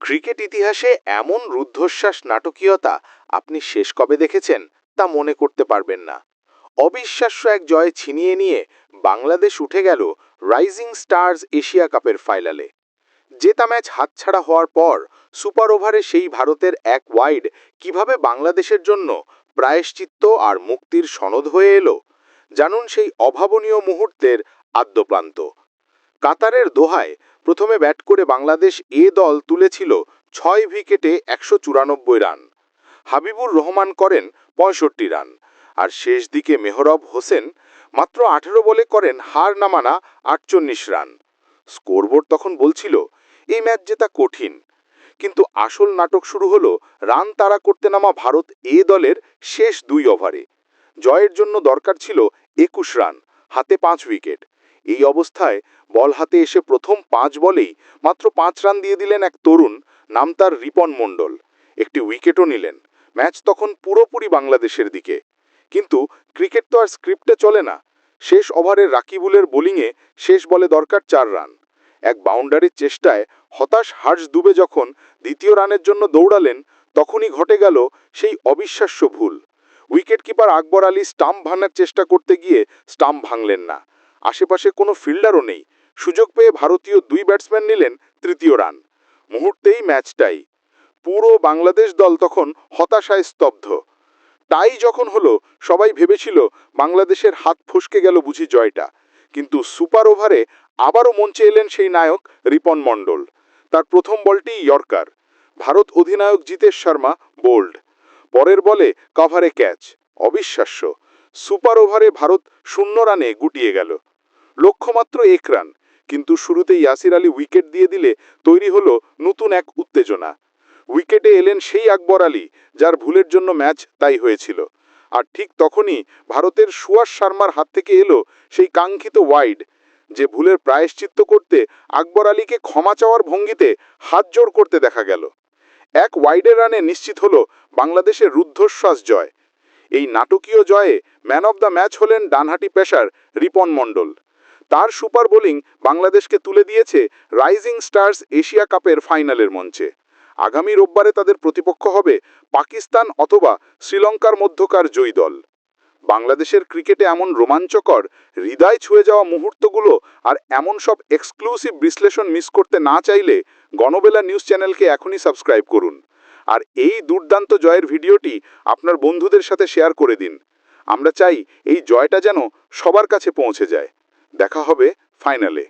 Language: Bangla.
ক্রিকেট ইতিহাসে এমন রুদ্ধশ্বাস নাটকীয়তা আপনি শেষ কবে দেখেছেন তা মনে করতে পারবেন না। অবিশ্বাস্য এক জয় ছিনিয়ে নিয়ে বাংলাদেশ উঠে গেল রাইজিং স্টার্স এশিয়া কাপের ফাইনালে। জেতা ম্যাচ হাতছাড়া হওয়ার পর সুপার ওভারে সেই ভারতের এক ওয়াইড কীভাবে বাংলাদেশের জন্য প্রায়শ্চিত্ত আর মুক্তির সনদ হয়ে এলো, জানুন সেই অভাবনীয় মুহূর্তের আদ্যপ্রান্ত। কাতারের দোহায় প্রথমে ব্যাট করে বাংলাদেশ এ দল তুলেছিল ছয় উইকেটে একশো চুরানব্বই রান। হাবিবুর রহমান করেন পঁয়ষট্টি রান। আর শেষ দিকে মেহরব হোসেন মাত্র আঠেরো বলে করেন হার নামানা আটচল্লিশ রান। স্কোরবোর্ড তখন বলছিল, এই ম্যাচ জেতা কঠিন। কিন্তু আসল নাটক শুরু হলো রান তাড়া করতে নামা ভারত এ দলের শেষ দুই ওভারে। জয়ের জন্য দরকার ছিল একুশ রান, হাতে পাঁচ উইকেট। এই অবস্থায় বল হাতে এসে প্রথম পাঁচ বলেই মাত্র পাঁচ রান দিয়ে দিলেন এক তরুণ, নাম তার রিপন মণ্ডল। একটি উইকেটও নিলেন। ম্যাচ তখন পুরোপুরি বাংলাদেশের দিকে। কিন্তু ক্রিকেট তো আর স্ক্রিপ্টে চলে না। শেষ ওভারে রাকিবুলের বোলিংয়ে শেষ বলে দরকার চার রান। এক বাউন্ডারির চেষ্টায় হতাশ হার্স দুবে যখন দ্বিতীয় রানের জন্য দৌড়ালেন, তখনই ঘটে গেল সেই অবিশ্বাস্য ভুল। Wicket keeper Akbar Ali stump ভাঙার চেষ্টা করতে গিয়ে স্টাম্প ভাঙলেন না। আশেপাশে কোনো ফিল্ডারও নেই। সুযোগ পেয়ে ভারতীয় দুই ব্যাটসম্যান নিলেন তৃতীয় রান। মুহূর্তেই ম্যাচটাই পুরো বাংলাদেশ দল তখন হতাশায় স্তব্ধ। টাই যখন হলো, সবাই ভেবেছিল বাংলাদেশের হাত ফসকে গেল বুঝি জয়টা। কিন্তু সুপার ওভারে আবারও মঞ্চে এলেন সেই নায়ক রিপন মণ্ডল। তার প্রথম বলটি ইয়র্কার। ভারত অধিনায়ক জিতেশ শর্মা বোল্ড। পরের বলে কভারে ক্যাচ। অবিশ্বাস্য। সুপার ওভারে ভারত শূন্য রানে গুটিয়ে গেল। লক্ষ্যমাত্র এক রান, কিন্তু শুরুতে ইয়াসির আলী উইকেট দিয়ে দিলে তৈরি হলো নতুন এক উত্তেজনা। উইকেটে এলেন সেই আকবর আলী, যার ভুলের জন্য ম্যাচ তাই হয়েছিল। আর ঠিক তখনই ভারতের সুয়াস শর্মার হাত থেকে এলো সেই কাঙ্ক্ষিত ওয়াইড যে ভুলের প্রায়শ্চিত্ত করতে আকবর আলীকে ক্ষমা চাওয়ার ভঙ্গিতে হাত জোড় করতে দেখা গেল। এক ওয়াইডের রানে নিশ্চিত হল বাংলাদেশের রুদ্ধশ্বাস জয়। এই নাটকীয় জয়ে ম্যান অব দ্য ম্যাচ হলেন ডানহাটি পেশার রিপন মণ্ডল। তার সুপার বোলিং বাংলাদেশকে তুলে দিয়েছে রাইজিং স্টার্স এশিয়া কাপের ফাইনালের মঞ্চে। আগামী রোববারে তাদের প্রতিপক্ষ হবে পাকিস্তান অথবা শ্রীলঙ্কার মধ্যকার জয়ী দল। বাংলাদেশের ক্রিকেটে এমন রোমাঞ্চকর, হৃদয় ছুঁয়ে যাওয়া মুহূর্তগুলো আর এমন সব এক্সক্লুসিভ বিশ্লেষণ মিস করতে না চাইলে গণবেলা নিউজ চ্যানেলকে এখনই সাবস্ক্রাইব করুন। আর এই দুর্দান্ত জয়ের ভিডিওটি আপনার বন্ধুদের সাথে শেয়ার করে দিন। আমরা চাই এই জয়টা যেন সবার কাছে পৌঁছে যায়। দেখা হবে ফাইনালে।